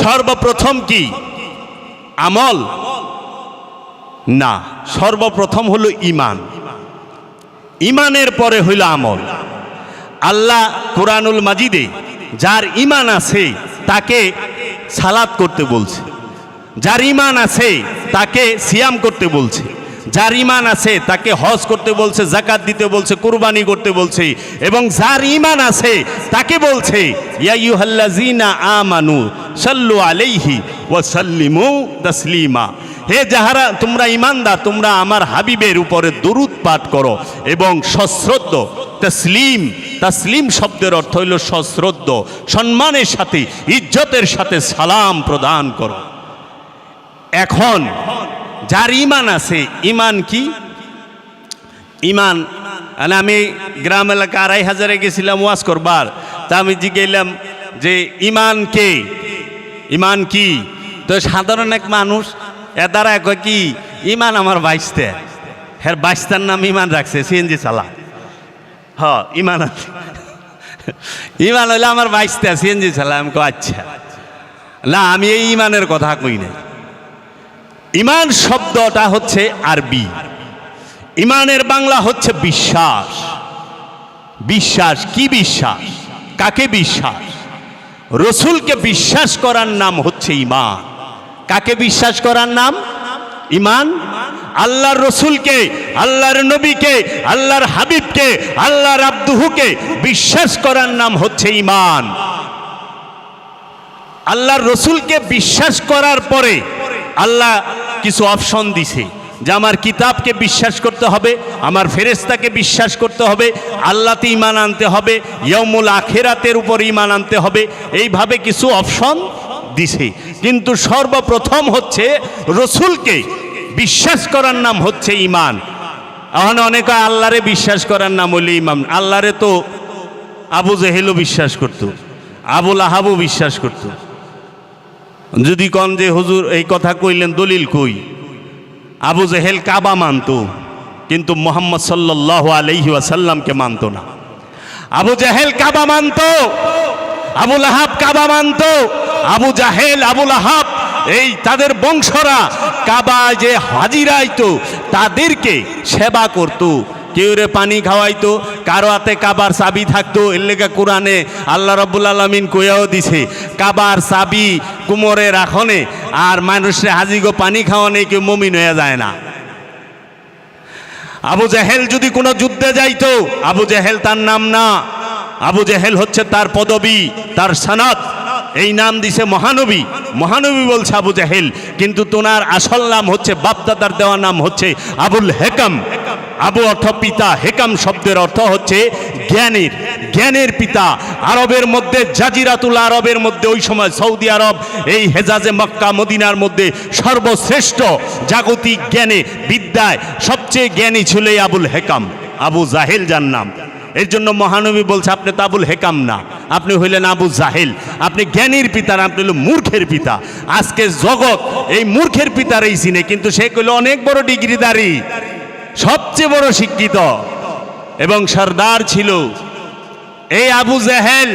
সর্বপ্রথম কি? আমল? না, সর্বপ্রথম হলো ইমান ইমানের পরে হইল আমল। আল্লাহ কোরআনুল মাজিদে যার ইমান আছে, তাকে সালাদ করতে বলছে। যার ইমান আছে, তাকে সিয়াম করতে বলছে। যার ইমান আছে তাকে হজ করতে বলছে জাকাত দিতে বলছে, কুরবানি করতে বলছে, এবং যার ইমান আছে তাকে বলছে আলাইহি ওয়া সাল্লিমু হে যাহারা, তোমরা ইমানদার তোমরা আমার হাবিবের উপরে দরুদ পাঠ করো এবং সশ্রদ্ধ, তসলিম তসলিম শব্দের অর্থ হইল সশ্রদ্ধ, সম্মানের সাথে, ইজ্জতের সাথে সালাম প্রদান করো। এখন যার ইমান আছে, ইমান কি? ইমান। মানে আমি গ্রাম এলাকা আড়াই হাজারে গেছিলাম ওয়াজ করবার। তা আমি জিজ্ঞেলাম যে, ইমান কে? ইমান কি? তো সাধারণ এক মানুষ, এ দ্বারা কয় কি, ইমান আমার বাইশতে। হ্যাঁ বাইশটার নাম ইমান রাখছে, সিএনজি চালা। হ, ইমান ইমান হইলে আমার বাইশটা সিএনজি চালা। আমি আচ্ছা। না, আমি এই ইমানের কথা কই না ইমান শব্দটা হচ্ছে আরবি। ইমানের বাংলা হচ্ছে বিশ্বাস। বিশ্বাস কি বিশ্বাস? কাকে বিশ্বাস? রসুলকে বিশ্বাস করার নাম হচ্ছে ইমান। কাকে বিশ্বাস করার নাম? ইমান। আল্লাহর রসুলকে, আল্লাহর নবীকে, আল্লাহর হাবিবকে, আল্লাহর আব্দুহুকে বিশ্বাস করার নাম হচ্ছে ইমান। আল্লাহর রসুলকে বিশ্বাস করার পরে আল্লাহ কিছু অপশন দিছে যে আমার কিতাবকে বিশ্বাস করতে হবে, আমার ফেরেস্তাকে বিশ্বাস করতে হবে, আল্লাহতে ইমান আনতে হবে ইয়মুল আখেরাতের উপর ইমান আনতে হবে, এইভাবে কিছু অপশন দিছে। কিন্তু সর্বপ্রথম হচ্ছে রসুলকে বিশ্বাস করার নাম হচ্ছে ইমান এখন অনেকে আল্লাহরে বিশ্বাস করার নাম হইলে ইমাম আল্লাহরে তো আবু জেহেলও বিশ্বাস করত, আবুল আহাবও বিশ্বাস করত। যদি কন যে হুজুর এই কথা কইলেন দলিল কই? আবু জেহেল কাবা মানত, কিন্তু মোহাম্মদ সাল্লাহ আলহি ওয়াসাল্লামকে মানত না। আবু জাহেল কাবা মানত আবুল আহাব কাবা মানত, আবু জাহেল আবুল আহাব এই তাদের বংশরা কাবা যে হাজিরাইতো, তাদেরকে সেবা করতো। কেউ রে পানি খাওয়াইতো, কারও হাতে কাবার চাবি থাকতো, এর লেগে কোরআনে আল্লাহ রব্বুল আলমিন কইয়াও দিছে, কাবার চাবি কুমোরে রাখনে, আর মানুষে হাজিগো পানি খাওয়ানে কেউ মমিন হয়ে যায় না। আবু জাহেল যদি কোনো যুদ্ধে যাইতো, আবু জাহেল তার নাম না, আবু জাহেল হচ্ছে তার পদবী, তার সনাত এই নাম দিছে মহানবী মহানবী বলছে আবু জাহেল, কিন্তু তোনার আসল নাম হচ্ছে, বাপদাদার দেওয়া নাম হচ্ছে আবুল হেকাম। আবু অর্থ পিতা হেকাম শব্দের অর্থ হচ্ছে জ্ঞানের। জ্ঞানের পিতা। আরবের মধ্যে জাজিরাতুল আরবের মধ্যে ওই সময় সৌদি আরব এই হেজাজে মক্কা মদিনার মধ্যে সর্বশ্রেষ্ঠ জাগতিক জ্ঞানে বিদ্যায় সবচেয়ে জ্ঞানী ছিল এই আবুল হেকাম। আবু জাহেল যার নাম। এর জন্য মহানবী বলছে আপনি তো আবুল হেকাম না। আপনি হইলেন আবু জাহেল। আপনি জ্ঞানীর পিতা না, আপনি হলেন মূর্খের পিতা। আজকে জগৎ এই মূর্খের পিতার এই সিনে কিন্তু সে কইল অনেক বড় ডিগ্রিদারি। সবচেয়ে বড় শিক্ষিত এবং সর্দার ছিল। এই আবু জাহেল,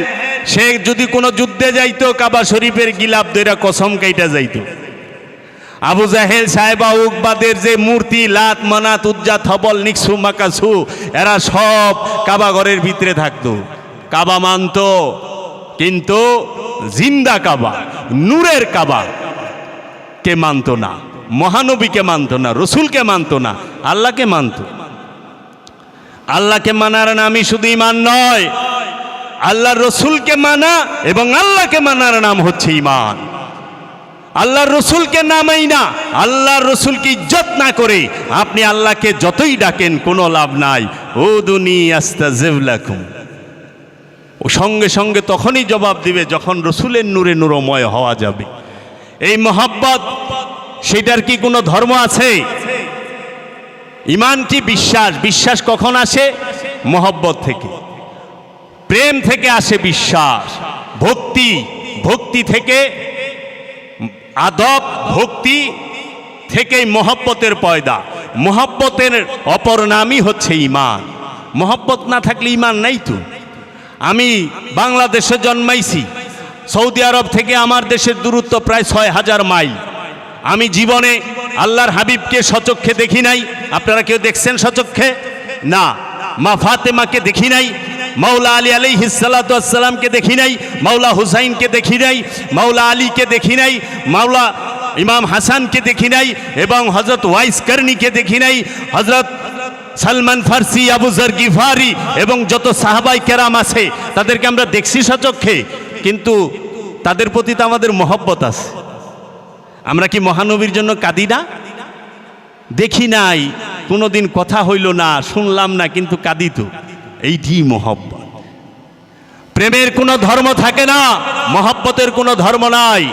সে যদি কোনো যুদ্ধে যাইতো, কাবা শরীফের গিলাপ দইরা কসম কাইটা যাইতো। আবু জাহেল, সাহেবা উকবাদের যে মূর্তি, লাত, মানাত, উজ্জা, থবল, নিকসু, মাকাসু, এরা সব কাবা ঘরের ভিতরে থাকতো। কাবা মানত, কিন্তু জিন্দা কাবা, নূরের কাবা কে মানত না। মহানবীকে মানত না, রসুলকে মানত না, আল্লাহকে মানত। আল্লাহকে মানার নামই শুধু ইমান নয় আল্লাহ রসুলকে মানা এবং আল্লাহকে মানার নাম হচ্ছে ইমান আল্লাহ রসুলকে নামাই না, আল্লাহর রসুলকে ইজ্জত না করে আপনি আল্লাহকে যতই ডাকেন, কোনো লাভ নাই। ও দুনি আস্তা জেবলাকুম ও সঙ্গে সঙ্গে তখনই জবাব দিবে যখন রসুলের নূরে নূরময় হওয়া যাবে। এই মহাব্বত সেটার কি কোনো ধর্ম আছে? ইমান কি বিশ্বাস? বিশ্বাস কখন আসে? মহব্বত থেকে। প্রেম থেকে আসে বিশ্বাস। ভক্তি ভক্তি থেকে, আদব, ভক্তি থেকেই মহব্বতের পয়দা। মহব্বতের অপর নামই হচ্ছে ইমান। মহব্বত না থাকলে ইমান নাই তো। আমি বাংলাদেশে জন্মাইছি। সৌদি আরব থেকে আমার দেশের দূরত্ব প্রায় ছয় হাজার মাইল। আমি জীবনে আল্লাহর হাবিবকে সচক্ষে দেখি নাই। আপনারা কেউ দেখছেন সচক্ষে? না। মা ফাতেমাকে দেখি নাই। মাওলা আলী আলী হিসালাতামকে দেখি নাই। মাওলা হুসাইনকে দেখি নাই। মাওলা আলীকে দেখি নাই। মাওলা ইমাম হাসানকে দেখি নাই। এবং হজরত ওয়াইস কর্ণীকে দেখি নাই। হজরত সালমান ফার্সি, আবু জর গিফারি এবং যত সাহাবাই কেরাম আছে, তাদেরকে আমরা দেখছি সচক্ষে। কিন্তু তাদের প্রতি তো আমাদের মহব্বত আছে। আমরা কি মহানবীর জন্য কাঁদি না? দেখি নাই, কোনোদিন কথা হইল না, শুনলাম না, কিন্তু কাঁদি তো। এইটি মহব্বত। প্রেমের কোনো ধর্ম থাকে না, মহব্বতের কোনো ধর্ম নাই।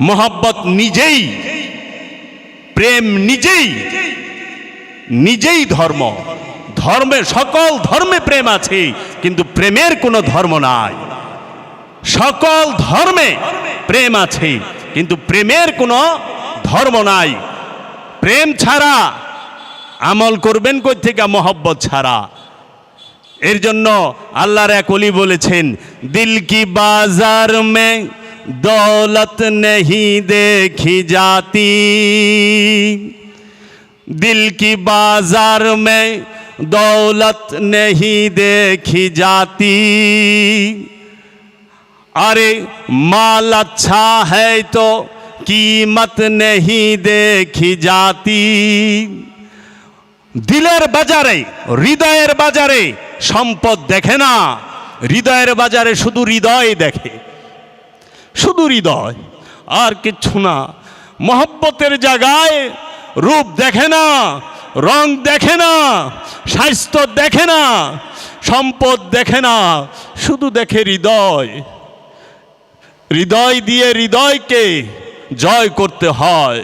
মহব্বত নিজেই, প্রেম নিজেই নিজেই ধর্ম। ধর্মে সকল ধর্মে প্রেম আছে, কিন্তু প্রেমের কোনো ধর্ম নাই। সকল ধর্মে প্রেম আছে। কিন্তু প্রেমের কোনো ধর্ম নাই। প্রেম ছাড়া আমল করবেন কই থেকে মহব্বত ছাড়া। এর জন্য আল্লাহর এক অলি বলেছেন, দিল কি বাজার মে দৌলত নেহি দেখি জাতি। দিল কি বাজার মে দৌলত নেহি দেখি জাতি। अरे माल अच्छा है तो कीमत नहीं देखी जाती দিলের বাজারে হৃদয়ের বাজারে সম্পদ দেখে না হৃদয়ের বাজারে শুধু হৃদয় দেখে শুধু হৃদয় আর কিচ্ছু না মহব্বতের জায়গায় রূপ দেখে না রং দেখে না স্বাস্থ্য দেখে না সম্পদ দেখে না শুধু দেখে হৃদয় হৃদয় দিয়ে হৃদয়কে জয় করতে হয়।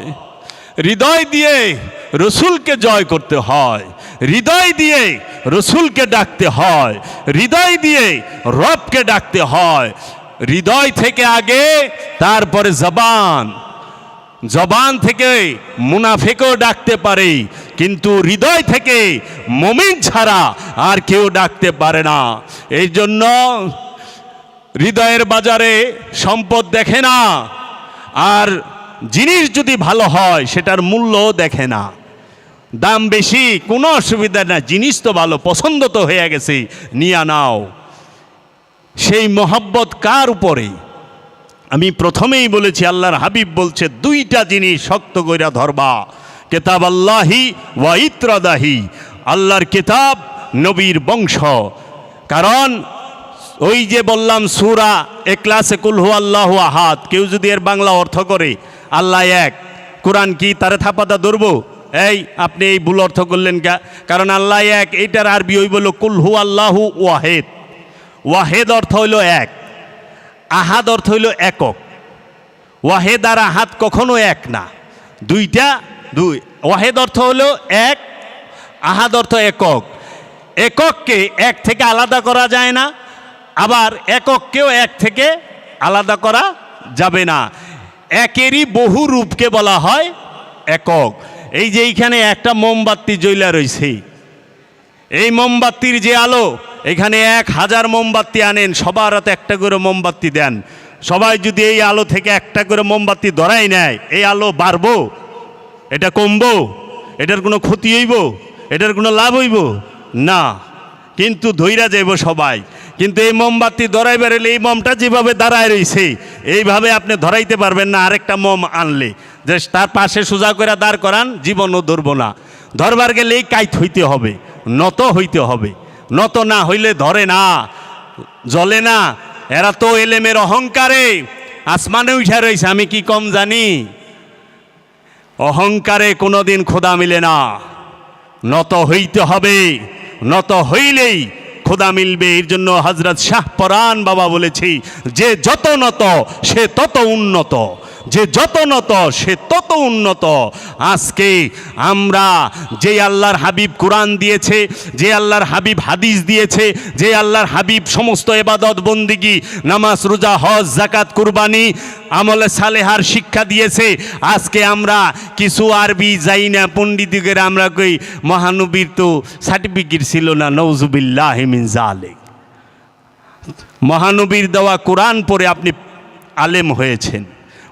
হৃদয় দিয়ে রসুলকে জয় করতে হয়। হৃদয় দিয়ে রসুলকে ডাকতে হয়। হৃদয় দিয়ে রবকে ডাকতে হয়। হৃদয় থেকে আগে, তারপরে জবান। জবান থেকে মুনাফেকেও ডাকতে পারে, কিন্তু হৃদয় থেকে মমিন ছাড়া আর কেউ ডাকতে পারে না। এই জন্য হৃদয়ের বাজারে সম্পদ দেখে না। আর জিনিস যদি ভালো হয়, সেটার মূল্যও দেখে না। দাম বেশি, কোনো অসুবিধা না। জিনিস তো ভালো, পছন্দ তো হয়ে গেছে, নিয়ে নাও। সেই মহব্বত কার উপরে? আমি প্রথমেই বলেছি, আল্লাহর হাবিব বলছে, দুইটা জিনিস শক্ত কইরা ধরবা। কেতাব আল্লাহি ওয়া ইত্রাদাহি। আল্লাহর কেতাব নবীর বংশ। কারণ ওই যে বললাম সুরা এক্লাসে কুলহু আল্লাহ আহাদ, কেউ যদি এর বাংলা অর্থ করে, আল্লাহ এক, কোরআন কি তারে থাপাতা ধরবো? এই, আপনি এই ভুল অর্থ করলেন কা কারণ আল্লাহ এক, এইটার আরবি ওই বলল কুলহু আল্লাহু ওয়াহেদ। ওয়াহেদ অর্থ হইল এক, আহাদ অর্থ হইল একক। ওয়াহেদ আর আহাদ কখনো এক না। দুইটা, দুই, ওয়াহেদ অর্থ হলো এক, আহাদ অর্থ একক। একককে এক থেকে আলাদা করা যায় না। আবার একককেও এক থেকে আলাদা করা যাবে না। একেরই বহু রূপকে বলা হয় একক। এই যে এইখানে একটা মোমবাতি জ্বলা রয়েছে এই মোমবাতির যে আলো, এখানে এক হাজার মোমবাতি আনেন, সবার হাতে একটা করে মোমবাতি দেন। সবাই যদি এই আলো থেকে একটা করে মোমবাতি ধরাই নেয়, এই আলো বাড়বো? এটা কমবো? এটার কোনো ক্ষতি হইব? এটার কোনো লাভ হইব? না। কিন্তু ধৈরা যাইব সবাই। কিন্তু এই মোমবাতি ধরাই বেরোলে এই মোমটা যেভাবে দাঁড়ায় রয়েছে এইভাবে আপনি ধরাইতে পারবেন না, আরেকটা মোম আনলে। যে তার পাশে সোজা করে দাঁড় করান, জীবনও ধরবো না। ধরবার গেলেই কাইত হইতে হবে, নত হইতে হবে। নত না হইলে ধরে না, জ্বলে না। এরা তো এলেমের অহংকারে, আসমানে উঠে রয়েছে আমি কি কম জানি? অহংকারে কোনোদিন খোদা মিলে না। নত হইতে হবে, নত হইলেই খোদা মিলবে, এর জন্য হজরত শাহ পরান বাবা বলেছি, যে যত নত, সে তত উন্নত। যে যত নত, সে তত উন্নত। আজকে আমরা যে আল্লাহর হাবিব কোরআন দিয়েছে, যে আল্লাহর হাবিব হাদিস দিয়েছে, যে আল্লাহর হাবিব সমস্ত এবাদত বন্দিগি, নামাজ, রোজা, হজ জাকাত কুরবানি, আমলে সালেহার শিক্ষা দিয়েছে। আজকে আমরা কিছু আরবি যাই না পণ্ডিতদের আমরা কই, মহানবীর তো সার্টিফিকেট ছিল না নৌজুবিল্লাহ মিন জালেক মহানবীর দেওয়া কোরআন পরে আপনি আলেম হয়েছেন।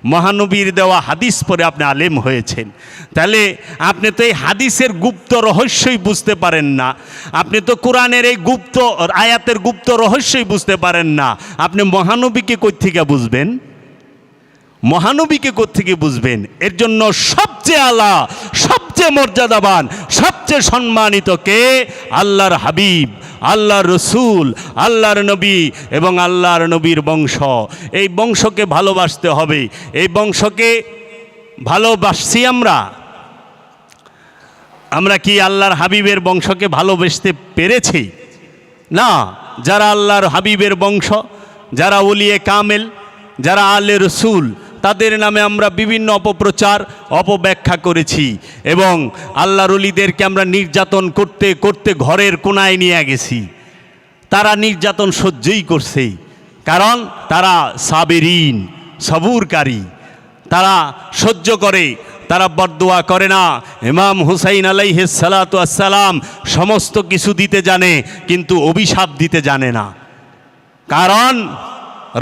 মহানবীর দেওয়া হাদিস পরে আপনি আলেম হয়েছেন। তাহলে আপনি তো এই হাদিসের গুপ্ত রহস্যই বুঝতে পারেন না। আপনি তো কোরআনের এই গুপ্ত আয়াতের গুপ্ত রহস্যই বুঝতে পারেন না। আপনি মহানবীকে কই থেকে বুঝবেন? মহানবীকে কোত্থেকে বুঝবেন? এর জন্য সবচেয়ে আলা, সবচেয়ে মর্যাদাবান, সবচেয়ে সম্মানিত কে? আল্লাহর হাবিব। আল্লাহর রসুল, আল্লাহর নবী এবং আল্লাহর নবীর বংশ। এই বংশকে ভালোবাসতে হবে। এই বংশকে ভালোবাসছি আমরা। আমরা কি আল্লাহর হাবিবের বংশকে ভালোবাসতে পেরেছি? না, যারা আল্লাহর হাবিবের বংশ, যারা উলিয়ে কামেল, যারা আলে রসুল তাদের নামে আমরা বিভিন্ন অপপ্রচার, অপব্যাখ্যা করেছি এবং আল্লাহর অলিদেরকে আমরা নির্যাতন করতে করতে ঘরের কোনায় নিয়ে গেছি। তারা নির্যাতন সহ্যই করছে, কারণ তারা সাবেরিন, সবুরকারী। তারা সহ্য করে, তারা বরদোয়া করে না। ইমাম হুসাইন আলাইহে সালাম সমস্ত কিছু দিতে জানে, কিন্তু অভিশাপ দিতে জানে না। কারণ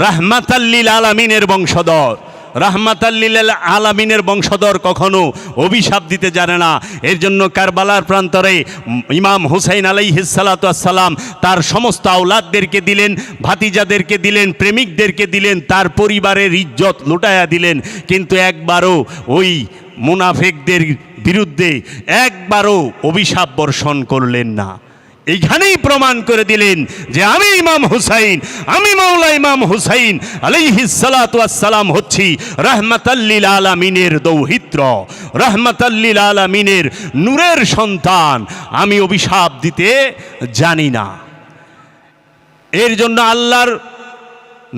রাহমাতাল্লিল আলামিনের বংশধর। রাহমাতাল্লিল আলামিনের বংশধর কখনো অভিশাপ দিতে জানে না। এর জন্য কারবালার প্রান্তরে ইমাম হুসাইন আলাইহিসালাতাম তার সমস্ত আওলাদদেরকে দিলেন, ভাতিজাদেরকে দিলেন, প্রেমিকদেরকে দিলেন, তার পরিবারের ইজ্জত লুটায়া দিলেন। কিন্তু একবারও ওই মুনাফেকদের বিরুদ্ধে একবারও অভিশাপ বর্ষণ করলেন না। এইখানেই প্রমাণ করে দিলেন যে আমি ইমাম হুসাইন, আমি মাওলা ইমাম হুসাইন আলাইহিসালাম হচ্ছি রহমতাল্লিল আলামিনের দৌহিত্র রহমতাল্লিল আলামিনের নূরের সন্তান। আমি অভিশাপ দিতে জানি না। এর জন্য আল্লাহর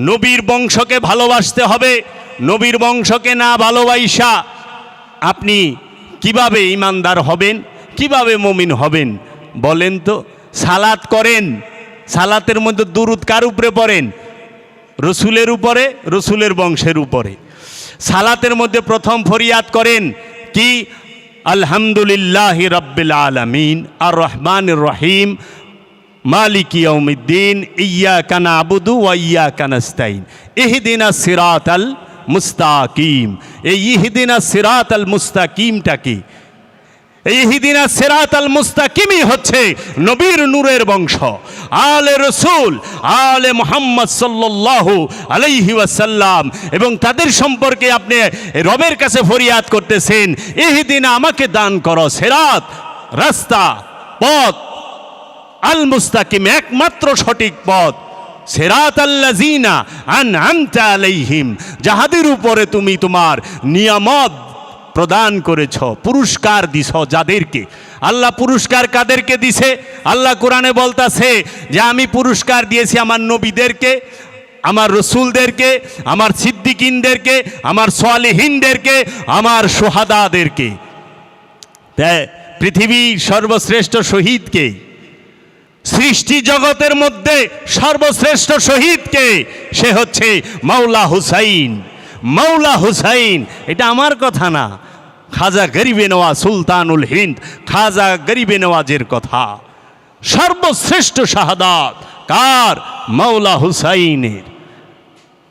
নবীর বংশকে ভালোবাসতে হবে, নবীর বংশকে না ভালোবাসা আপনি কীভাবে ইমানদার হবেন, কীভাবে মমিন হবেন, বলেন তো? সালাত করেন। সালাতের মধ্যে দুরুদ কার উপরে পড়েন? রসুলের উপরে, রসুলের বংশের উপরে। সালাতের মধ্যে প্রথম ফরিয়াদ করেন কি? আলহামদুলিল্লাহ রব্বিল আলমিন আর রহমান রহিম, মালিক ইয়ৌমিদ্দিন ইয়া কানা আবুদু ওয়া ইয়া কানাস্তাইন এহদিনা সিরাত আল মুস্তাকিম। এই ইহদিনা সিরাত আল মুস্তাকিমটা কি? ইহিদিনা সেরাত আল মুস্তাকিমই হচ্ছে নবীর নূরের বংশ। আলে রসুল, আলে মোহাম্মদ সাল্লাল্লাহু আলাইহি ওয়াসাল্লাম এবং তাদের সম্পর্কে আপনি রবের কাছে ফরিয়াদ করতেছেন, ইহিদিনা আমাকে দান করো, সেরাত, রাস্তা, পথ। আল মুস্তাকিম একমাত্র সঠিক পথ। সেরাত আল্লাজিনা আন আমতা আলাইহিম, যাহাদের উপরে তুমি তোমার নিয়ামত প্রদান করেছ, পুরস্কার দিছ যাদেরকে। আল্লাহ পুরস্কার কাদেরকে দিছে? আল্লাহ কোরআনে বলতাছে যে, আমি পুরস্কার দিয়েছি আমার নবীদেরকে, আমার রসুলদেরকে, আমার সিদ্দিকিনদেরকে, আমার সোয়ালিহীনদেরকে আমার সোহাদাদেরকে। পৃথিবীর সর্বশ্রেষ্ঠ শহীদকে, সৃষ্টি জগতের মধ্যে সর্বশ্রেষ্ঠ শহীদকে, সে হচ্ছে মাওলা হুসাইন। মাওলা হুসাইন, এটা আমার কথা না। খাজা গরিবে নওয়াজ সুলতানুল হিন্দ, খাজা গরিবে নওয়াজের কথা। সর্বশ্রেষ্ঠ শাহাদাত কার? মাওলা হুসাইনের।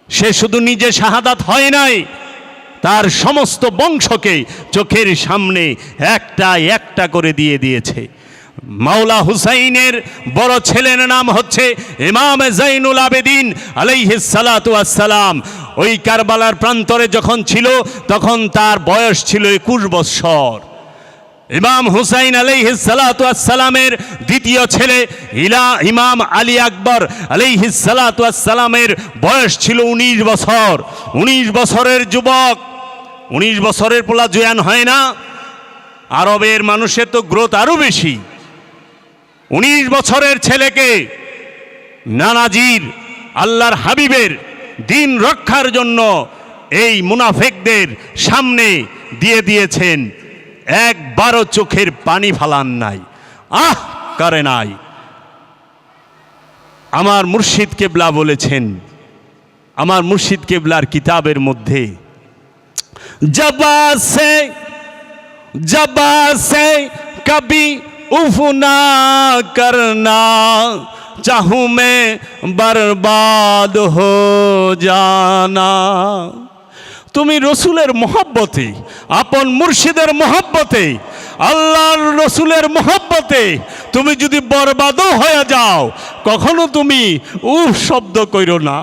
সে শুধু নিজে শাহাদাত হয় নাই, তার সমস্ত বংশকে চোখের সামনে একটা একটা করে দিয়ে দিয়েছে। মাওলা হুসাইনের বড় ছেলের নাম হচ্ছে ইমাম জাইনুল আবেদিন আলাইহিস সালাতু আসসালাম ওই কারবালার প্রান্তরে যখন ছিল, তখন তার বয়স ছিল একুশ বৎসর। ইমাম হুসাইন আলাইহিস সালাতু আসসালামের দ্বিতীয় ছেলে ইলা ইমাম আলী আকবর আলাইহিস সালাতু আসসালামের বয়স ছিল উনিশ বছর। উনিশ বছরের যুবক। উনিশ বছরের পোলা জয়ান হয় না। আরবের মানুষের তো গ্রোথ আরও বেশি। উনিশ বছরের ছেলেকে নানাজির, আল্লাহর হাবিবের দিন রক্ষার জন্য এই মুনাফেকদের সামনে দিয়ে দিয়েছেন। একবারও চোখের পানি ফালান নাই। আহ, করে নাই। আমার মুর্শিদ কেবলা বলেছেন, আমার মুর্শিদ কেবলার কিতাবের মধ্যে, জবা সে জবা সে কবি उफना करना चाहूँ मैं बर्बाद हो जाना। তুমি রসুলের মহব্বতে আপন মুর্শিদের মহব্বতে আল্লাহর রসুলের মহব্বতে তুমি যদি বরবাদও হয়ে যাও, কখনো তুমি উফ শব্দ করো না।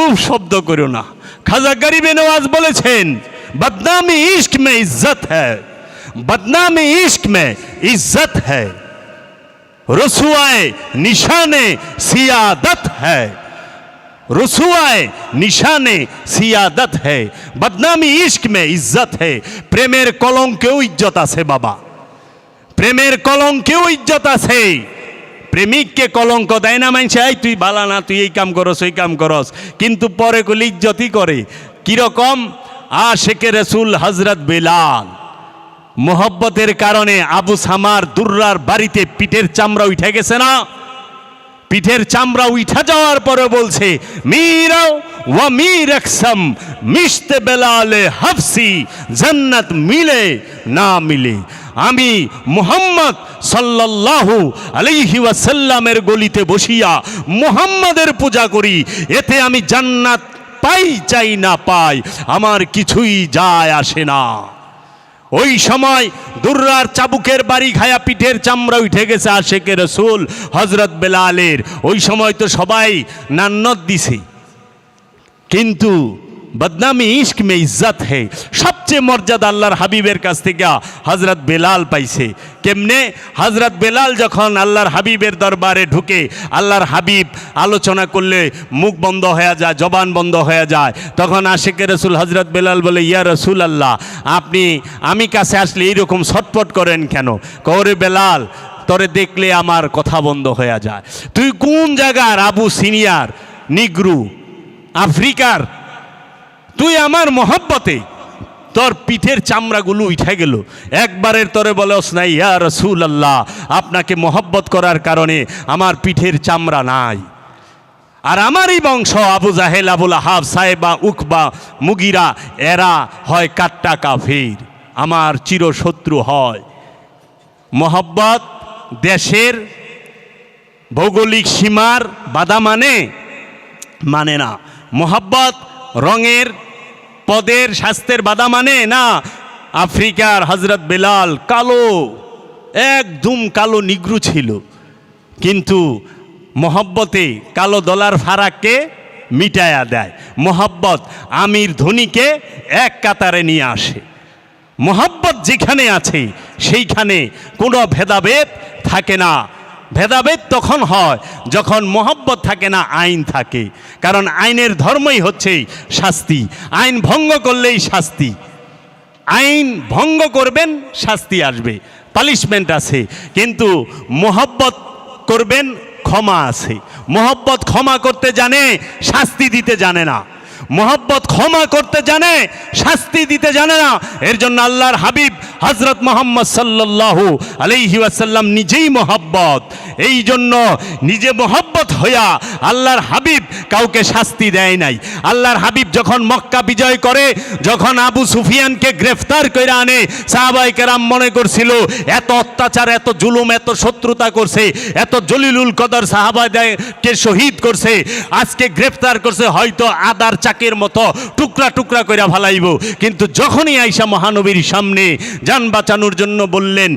উফ শব্দ করো না। খাজা গরিবে নওয়াজ বলেছেন, বদনামি ইস্ক মে ইজ্জত হ্যাঁ बदनाम इश्क में इज्जत है। रसुआए निशान सियादत है। রসুয়ায় নিশানে সিয়াদত হে বদনামি ইশক মে ইজ্জত হে প্রেমের কলঙ্কেও ইজ্জত আছে বাবা প্রেমের কলঙ্কেও ইজ্জত আছে প্রেমিককে কলঙ্ক দেয় না মানছে এই তুই ভালা না, তুই এই কাম করস, ওই কাম করস। কিন্তু পরে কলি ইজ্জতই করে। কীরকম? আশেকে রসুল হজরত বেলাল। মোহব্বতের কারণে আবু সামার দুর্রার বাড়িতে পিঠের চামড়া উঠে গেছে না? পিঠের চামড়া উঠা যাওয়ার পরে বলছে মীরাও ওয়া মীর আকসম মিশতে বেলালে হাফসি, জান্নাত মিলে না মিলে। আমি মুহাম্মদ সাল্লাল্লাহু আলাইহি ওয়াসাল্লামের গলিতে বসিয়া মুহাম্মাদের পূজা করি। এতে আমি জান্নাত পাই, চাই না পাই, আমার কিছুই যায় আসে না। ওই সময় দুর্রার চাবুকের বাড়ি খায়া পিঠের চামড়া উঠে গেছে আশেকে রসুল হজরত বেলালের। ওই সময় তো সবাই নান্নত দিছে। কিন্তু বদনামি ইশক মে ইজ্জত হে। সবচেয়ে মর্যাদা আল্লাহর হাবিবের কাছ থেকে হজরত বেলাল পাইছে। কেমনে? হজরত বেলাল যখন আল্লাহর হাবিবের দরবারে ঢুকে, আল্লাহর হাবিব আলোচনা করলে মুখ বন্ধ হয়ে যায়, জবান বন্ধ হয়ে যায়। তখন আশেকে রসুল হজরত বেলাল বলে, ইয়া রসুল আল্লাহ আপনি, আমি কাছে আসলে এইরকম ছটপট করেন কেন? কৌরে বেলাল, তরে দেখলে আমার কথা বন্ধ হয়ে যায়। তুই কোন জায়গার? আবু সিনিয়র, নিগ্রু, আফ্রিকার তুই আমার মহব্বতে। তোর পিঠের চামড়াগুলো উঠে গেল। একবারের তরে বলস নাই, ইয়া রসুল আল্লাহ আপনাকে মহব্বত করার কারণে আমার পিঠের চামড়া নাই। আর আমারই বংশ, আবু জাহেল, আবুল আহাব সাহেবা উকবা, মুগিরা, এরা হয় কাট্টা কাফির। আমার চিরশত্রু হয়। মহব্বত দেশের ভৌগোলিক সীমার বাধা মানে মানে না। মোহাব্বত রঙের পদের স্বাস্থ্যের বাধা মানে না আফ্রিকার হজরত বেলাল কালো একদম কালো নিগ্রু ছিল। কিন্তু মোহব্বতে কালো দলার ফারাককে মিটায়া দেয়। মোহব্বত আমির ধনীকে এক কাতারে নিয়ে আসে। মোহাব্বত যেখানে আছে, সেইখানে কোনো ভেদাভেদ থাকে না। ভেদাভেদ তখন হয়, যখন মোহব্বত থাকে না, আইন থাকে। কারণ আইনের ধর্মই হচ্ছে শাস্তি। আইন ভঙ্গ করলেই শাস্তি। আইন ভঙ্গ করবেন, শাস্তি আসবে। পালিশমেন্ট আছে, কিন্তু মোহব্বত করবেন, ক্ষমা আছে। মোহব্বত ক্ষমা করতে জানে, শাস্তি দিতে জানে না। মোহব্বত ক্ষমা করতে জানে, শাস্তি দিতে জানে না। এর জন্য আল্লাহর হাবিব হজরত মোহাম্মদ সাল্লাল্লাহু আলাইহি ওয়াসাল্লাম নিজেই মোহব্বত। এই জন্য নিজে মোহব্বত হইয়া আল্লাহর হাবিব কাউকে শাস্তি দেয় নাই। আল্লাহর হাবিব যখন মক্কা বিজয় করে, যখন আবু সুফিয়ানকে গ্রেফতার করে আনে সাহাবাই কেরাম মনে করছিল, এত অত্যাচার, এত জুলুম, এত শত্রুতা করছে, এত জলিলুল কদর সাহাবাকে শহীদ করছে, আজকে গ্রেফতার করছে, হয়তো আদার চাকের মতো টুকরা টুকরা করে ফালাইব কিন্তু যখনই আইসা মহানবীর সামনে যান বাঁচানোর জন্য বললেন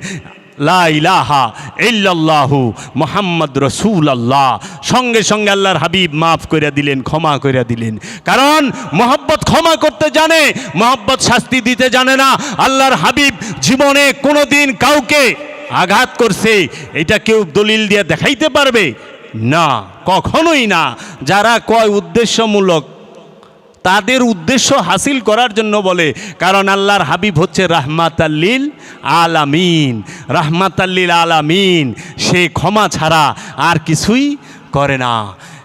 লা ইলাহা ইল্লাল্লাহু মোহাম্মদ রসুল আল্লাহ সঙ্গে সঙ্গে আল্লাহর হাবিব মাফ করে দিলেন, ক্ষমা করে দিলেন। কারণ মোহাব্বত ক্ষমা করতে জানে, মোহাব্বত শাস্তি দিতে জানে না। আল্লাহর হাবিব জীবনে কোনোদিন কাউকে আঘাত করছে, এটা কেউ দলিল দিয়ে দেখাইতে পারবে? না, কখনোই না। যারা কয় উদ্দেশ্যমূলক তাদের উদ্দেশ্য হাসিল করার জন্য বলে, কারণ আল্লাহর হাবিব হচ্ছে রাহমাতাল্লিল আলামিন। রাহমাতাল্লিল আলামিন, সে ক্ষমা ছাড়া আর কিছুই করে না।